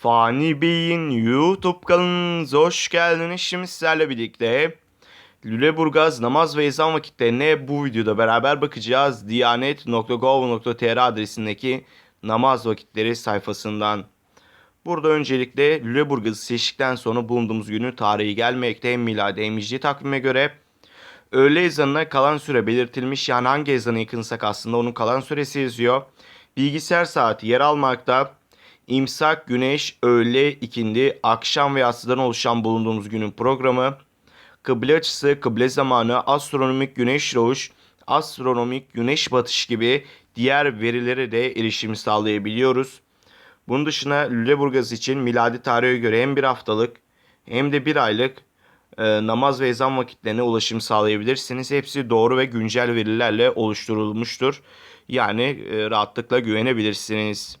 Fani Bey'in YouTube kanalınıza hoş geldiniz. Şimdi sizlerle birlikte Lüleburgaz namaz ve ezan vakitlerine bu videoda beraber bakacağız. Diyanet.gov.tr adresindeki namaz vakitleri sayfasından. Burada öncelikle Lüleburgaz'ı seçtikten sonra bulunduğumuz günün tarihi gelmekte. Hem miladi hem hicri takvime göre öğle ezanına kalan süre belirtilmiş. Yani hangi ezana yakınsak aslında onun kalan süresi yazıyor. Bilgisayar saati yer almakta. İmsak, güneş, öğle, ikindi, akşam ve yatsıdan oluşan bulunduğumuz günün programı. Kıble açısı, kıble zamanı, astronomik güneş doğuş, astronomik güneş batış gibi diğer verilere de erişim sağlayabiliyoruz. Bunun dışında Lüleburgaz için miladi tarihe göre hem bir haftalık hem de bir aylık e, namaz ve ezan vakitlerine ulaşım sağlayabilirsiniz. Hepsi doğru ve güncel verilerle oluşturulmuştur. Yani e, rahatlıkla güvenebilirsiniz.